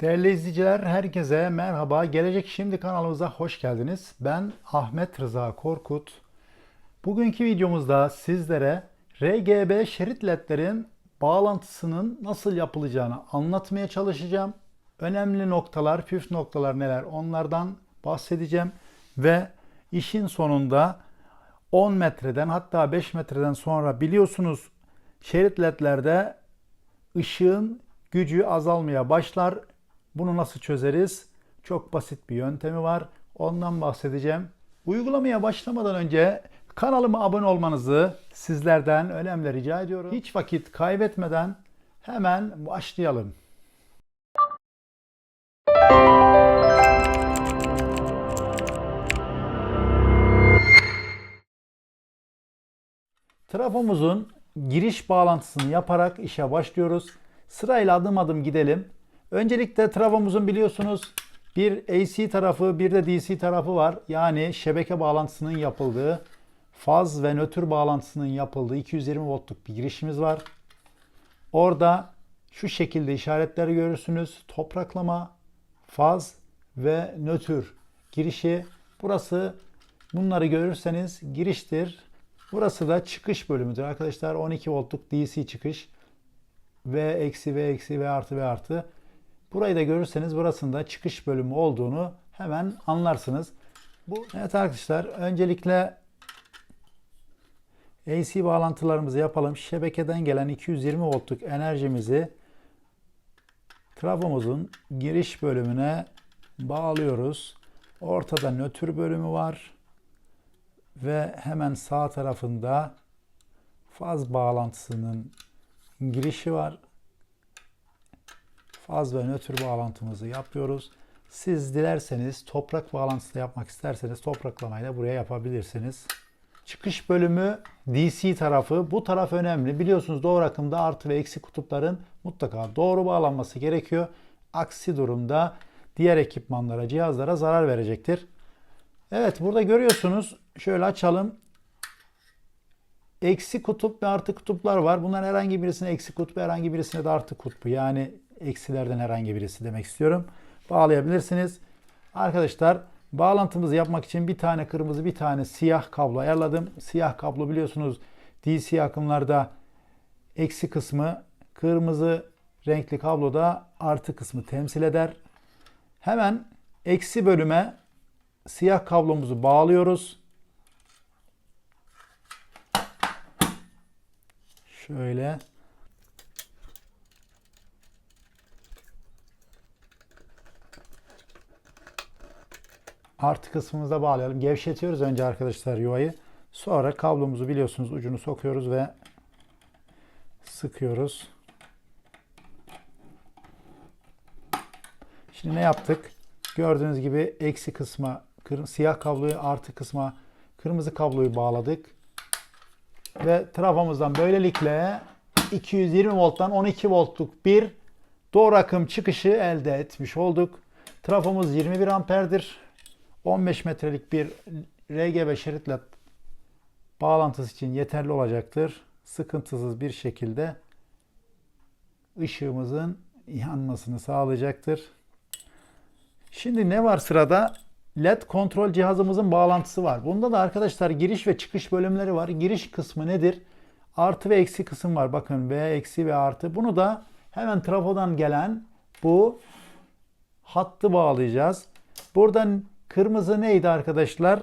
Değerli izleyiciler, herkese merhaba. Gelecek Şimdi kanalımıza hoş geldiniz. Ben Ahmet Rıza Korkut. Bugünkü videomuzda sizlere RGB şerit ledlerin bağlantısının nasıl yapılacağını anlatmaya çalışacağım. Önemli noktalar, püf noktalar neler onlardan bahsedeceğim. Ve işin sonunda 10 metreden hatta 5 metreden sonra biliyorsunuz şerit ledlerde ışığın gücü azalmaya başlar. Bunu nasıl çözeriz? Çok basit bir yöntemi var. Ondan bahsedeceğim. Uygulamaya başlamadan önce kanalıma abone olmanızı sizlerden önemli rica ediyorum. Hiç vakit kaybetmeden hemen başlayalım. Trafomuzun giriş bağlantısını yaparak işe başlıyoruz. Sırayla adım adım gidelim. Öncelikle trafomuzun biliyorsunuz bir AC tarafı bir de DC tarafı var. Yani şebeke bağlantısının yapıldığı, faz ve nötr bağlantısının yapıldığı 220 voltluk bir girişimiz var. Orada şu şekilde işaretleri görürsünüz. Topraklama, faz ve nötr girişi. Burası bunları görürseniz giriştir. Burası da çıkış bölümüdür arkadaşlar. 12 voltluk DC çıkış. V eksi V eksi V artı V artı. Burayı da görürseniz burasında çıkış bölümü olduğunu hemen anlarsınız. Bu Evet arkadaşlar öncelikle AC bağlantılarımızı yapalım. Şebekeden gelen 220 voltluk enerjimizi trafomuzun giriş bölümüne bağlıyoruz. Ortada nötr bölümü var ve hemen sağ tarafında faz bağlantısının girişi var. Faz ve nötr bağlantımızı yapıyoruz. Siz dilerseniz toprak bağlantısı da yapmak isterseniz topraklamayla buraya yapabilirsiniz. Çıkış bölümü DC tarafı. Bu taraf önemli. Biliyorsunuz doğru akımda artı ve eksi kutupların mutlaka doğru bağlanması gerekiyor. Aksi durumda diğer ekipmanlara, cihazlara zarar verecektir. Evet burada görüyorsunuz. Şöyle açalım. Eksi kutup ve artı kutuplar var. Bunların herhangi birisine eksi kutbu, herhangi birisine de artı kutbu. Yani eksilerden herhangi birisi demek istiyorum. Bağlayabilirsiniz. Arkadaşlar bağlantımızı yapmak için bir tane kırmızı bir tane siyah kablo ayarladım. Siyah kablo biliyorsunuz DC akımlarda eksi kısmı kırmızı renkli kabloda artı kısmı temsil eder. Hemen eksi bölüme siyah kablomuzu bağlıyoruz. Şöyle. Artı kısmımıza bağlayalım. Gevşetiyoruz önce arkadaşlar yuvayı. Sonra kablomuzu biliyorsunuz ucunu sokuyoruz ve sıkıyoruz. Şimdi ne yaptık? Gördüğünüz gibi eksi kısma siyah kabloyu artı kısma kırmızı kabloyu bağladık. Ve trafomuzdan böylelikle 220 volttan 12 voltluk bir doğru akım çıkışı elde etmiş olduk. Trafomuz 21 amperdir. 15 metrelik bir RGB şeritle bağlantısı için yeterli olacaktır. Sıkıntısız bir şekilde ışığımızın yanmasını sağlayacaktır. Şimdi ne var sırada? LED kontrol cihazımızın bağlantısı var. Bunda da arkadaşlar giriş ve çıkış bölümleri var. Giriş kısmı nedir? Artı ve eksi kısım var. Bakın V eksi ve artı. Bunu da hemen trafodan gelen bu hattı bağlayacağız. Buradan kırmızı neydi arkadaşlar?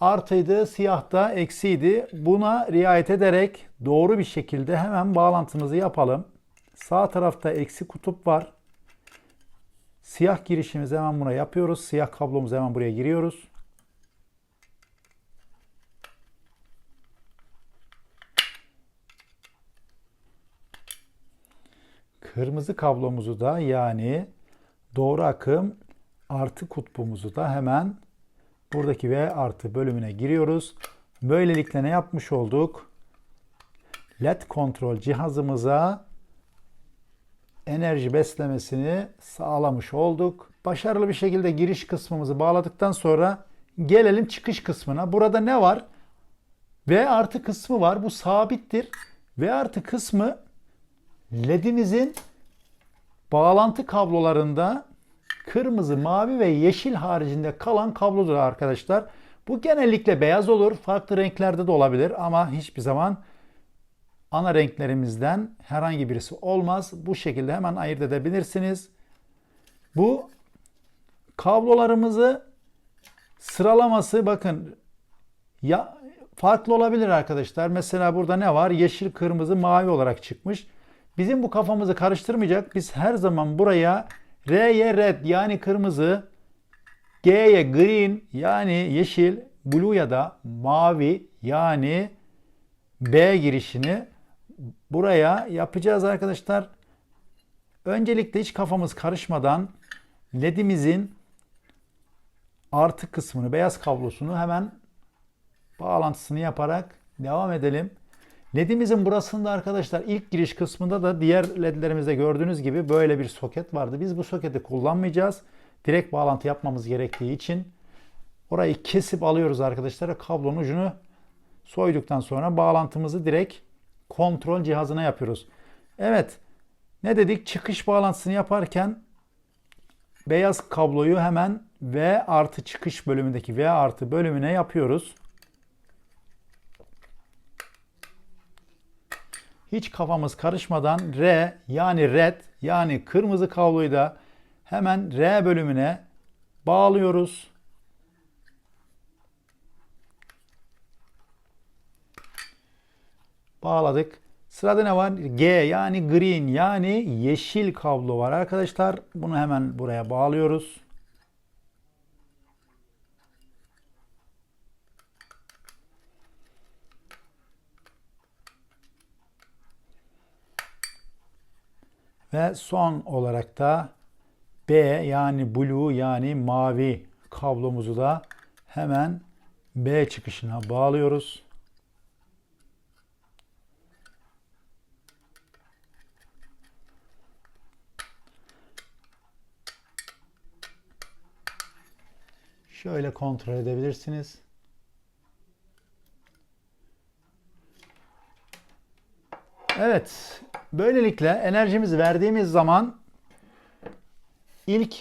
Artıydı, siyah da eksiydi. Buna riayet ederek doğru bir şekilde hemen bağlantımızı yapalım. Sağ tarafta eksi kutup var. Siyah girişimizi hemen buna yapıyoruz. Siyah kablomuzu hemen buraya giriyoruz. Kırmızı kablomuzu da yani doğru akım artı kutbumuzu da hemen buradaki V artı bölümüne giriyoruz. Böylelikle ne yapmış olduk? LED kontrol cihazımıza enerji beslemesini sağlamış olduk. Başarılı bir şekilde giriş kısmımızı bağladıktan sonra gelelim çıkış kısmına. Burada ne var? V artı kısmı var. Bu sabittir. V artı kısmı LED'imizin bağlantı kablolarında kırmızı, mavi ve yeşil haricinde kalan kablodur arkadaşlar. Bu genellikle beyaz olur. Farklı renklerde de olabilir ama hiçbir zaman ana renklerimizden herhangi birisi olmaz. Bu şekilde hemen ayırt edebilirsiniz. Bu kablolarımızı sıralaması bakın ya farklı olabilir arkadaşlar. Mesela burada ne var? Yeşil, kırmızı, mavi olarak çıkmış. Bizim bu kafamızı karıştırmayacak. Biz her zaman buraya R'ye red yani kırmızı, G'ye green yani yeşil, blue ya da mavi yani B girişini buraya yapacağız arkadaşlar. Öncelikle hiç kafamız karışmadan ledimizin artı kısmını, beyaz kablosunu hemen bağlantısını yaparak devam edelim. LED'imizin burasında arkadaşlar ilk giriş kısmında da diğer LED'lerimizde gördüğünüz gibi böyle bir soket vardı. Biz bu soketi kullanmayacağız. Direkt bağlantı yapmamız gerektiği için orayı kesip alıyoruz arkadaşlar. Kablonun ucunu soyduktan sonra bağlantımızı direkt kontrol cihazına yapıyoruz. Evet. Ne dedik? Çıkış bağlantısını yaparken beyaz kabloyu hemen V artı çıkış bölümündeki V artı bölümüne yapıyoruz. Hiç kafamız karışmadan R yani red yani kırmızı kabloyu da hemen R bölümüne bağlıyoruz. Bağladık. Sırada ne var? G yani green yani yeşil kablo var arkadaşlar. Bunu hemen buraya bağlıyoruz. Ve son olarak da B yani blue yani mavi kablomuzu da hemen B çıkışına bağlıyoruz. Şöyle kontrol edebilirsiniz. Evet, böylelikle enerjimizi verdiğimiz zaman ilk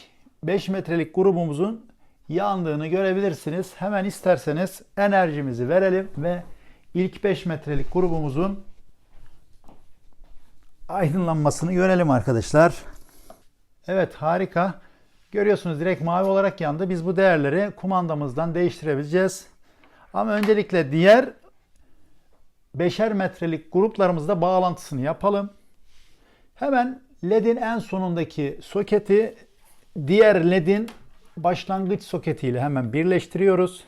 5 metrelik grubumuzun yandığını görebilirsiniz. Hemen isterseniz enerjimizi verelim ve ilk 5 metrelik grubumuzun aydınlanmasını görelim arkadaşlar. Evet harika. Görüyorsunuz direkt mavi olarak yandı. Biz bu değerleri kumandamızdan değiştirebileceğiz. Ama öncelikle diğer beşer metrelik gruplarımızda bağlantısını yapalım. Hemen LED'in en sonundaki soketi diğer LED'in başlangıç soketiyle hemen birleştiriyoruz.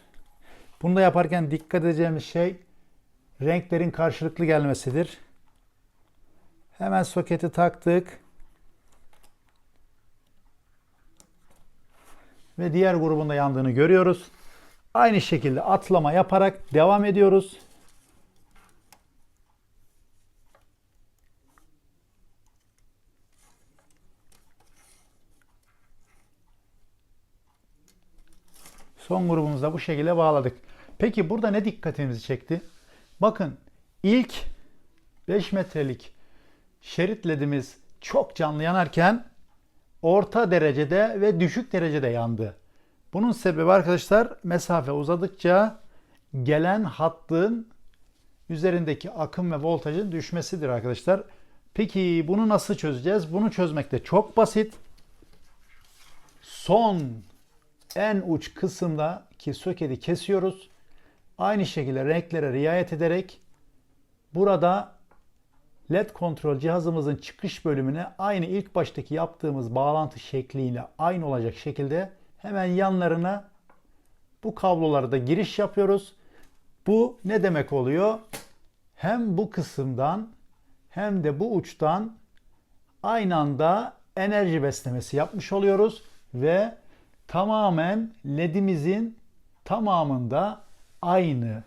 Bunu da yaparken dikkat edeceğimiz şey renklerin karşılıklı gelmesidir. Hemen soketi taktık. Ve diğer grubun da yandığını görüyoruz. Aynı şekilde atlama yaparak devam ediyoruz. Son grubumuzu da bu şekilde bağladık. Peki burada ne dikkatimizi çekti? Bakın ilk 5 metrelik şerit ledimiz çok canlı yanarken orta derecede ve düşük derecede yandı. Bunun sebebi arkadaşlar mesafe uzadıkça gelen hattın üzerindeki akım ve voltajın düşmesidir arkadaşlar. Peki bunu nasıl çözeceğiz? Bunu çözmek de çok basit. Son en uç kısımdaki soketi kesiyoruz. Aynı şekilde renklere riayet ederek burada LED kontrol cihazımızın çıkış bölümüne aynı ilk baştaki yaptığımız bağlantı şekliyle aynı olacak şekilde hemen yanlarına bu kabloları da giriş yapıyoruz. Bu ne demek oluyor? Hem bu kısımdan hem de bu uçtan aynı anda enerji beslemesi yapmış oluyoruz ve tamamen ledimizin tamamında aynı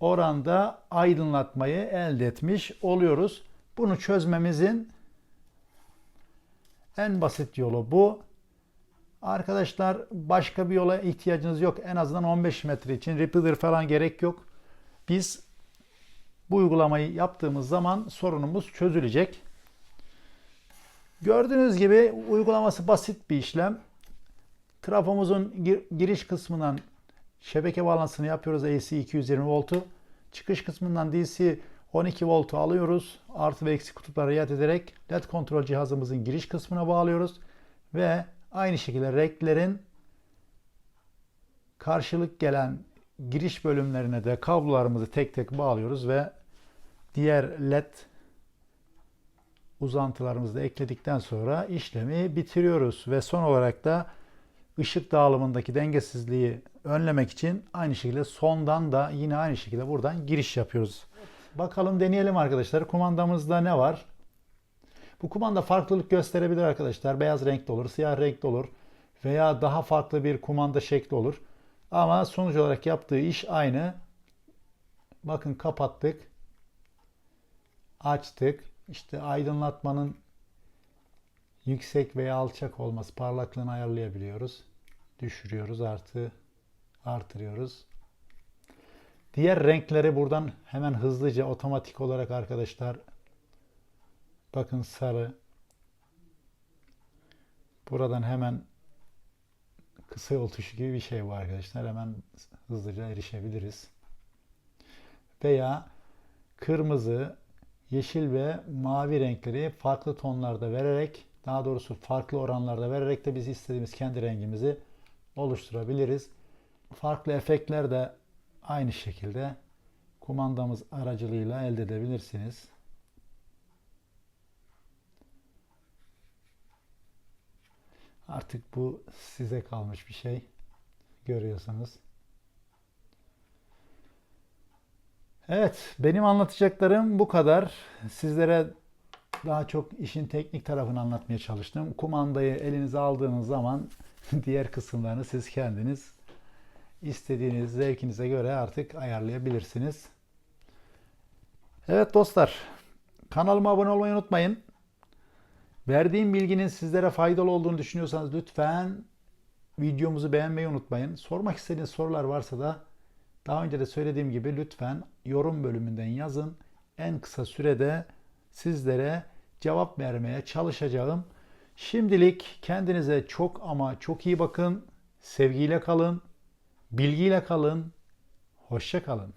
oranda aydınlatmayı elde etmiş oluyoruz. Bunu çözmemizin en basit yolu bu. Arkadaşlar başka bir yola ihtiyacınız yok. En azından 15 metre için repeater falan gerek yok. Biz bu uygulamayı yaptığımız zaman sorunumuz çözülecek. Gördüğünüz gibi uygulaması basit bir işlem. Trafomuzun gir- giriş kısmından şebeke bağlantısını yapıyoruz AC 220 voltu. Çıkış kısmından DC 12 voltu alıyoruz. Artı ve eksi kutuplara riayet ederek LED kontrol cihazımızın giriş kısmına bağlıyoruz. Ve aynı şekilde renklerin karşılık gelen giriş bölümlerine de kablolarımızı tek tek bağlıyoruz ve diğer LED uzantılarımızı da ekledikten sonra işlemi bitiriyoruz. Ve son olarak da ışık dağılımındaki dengesizliği önlemek için aynı şekilde sondan da yine aynı şekilde buradan giriş yapıyoruz. Bakalım deneyelim arkadaşlar. Kumandamızda ne var? Bu kumanda farklılık gösterebilir arkadaşlar. Beyaz renkli olur, siyah renkli olur veya daha farklı bir kumanda şekli olur. Ama sonuç olarak yaptığı iş aynı. Bakın kapattık. Açtık. İşte aydınlatmanın yüksek veya alçak olması, parlaklığını ayarlayabiliyoruz. Düşürüyoruz, artı artırıyoruz. Diğer renkleri buradan hemen hızlıca otomatik olarak arkadaşlar bakın sarı buradan hemen kısa yol tuşu gibi bir şey var arkadaşlar. Hemen hızlıca erişebiliriz. Veya kırmızı, yeşil ve mavi renkleri farklı tonlarda vererek daha doğrusu farklı oranlarda vererek de biz istediğimiz kendi rengimizi oluşturabiliriz. Farklı efektler de aynı şekilde kumandamız aracılığıyla elde edebilirsiniz. Artık bu size kalmış bir şey. Görüyorsanız. Evet, benim anlatacaklarım bu kadar. Sizlere daha çok işin teknik tarafını anlatmaya çalıştım. Kumandayı elinize aldığınız zaman diğer kısımlarını siz kendiniz istediğiniz zevkinize göre artık ayarlayabilirsiniz. Evet dostlar, kanalıma abone olmayı unutmayın. Verdiğim bilginin sizlere faydalı olduğunu düşünüyorsanız lütfen videomuzu beğenmeyi unutmayın. Sormak istediğiniz sorular varsa da daha önce de söylediğim gibi lütfen yorum bölümünden yazın. En kısa sürede sizlere cevap vermeye çalışacağım. Şimdilik kendinize çok ama çok iyi bakın. Sevgiyle kalın. Bilgiyle kalın. Hoşça kalın.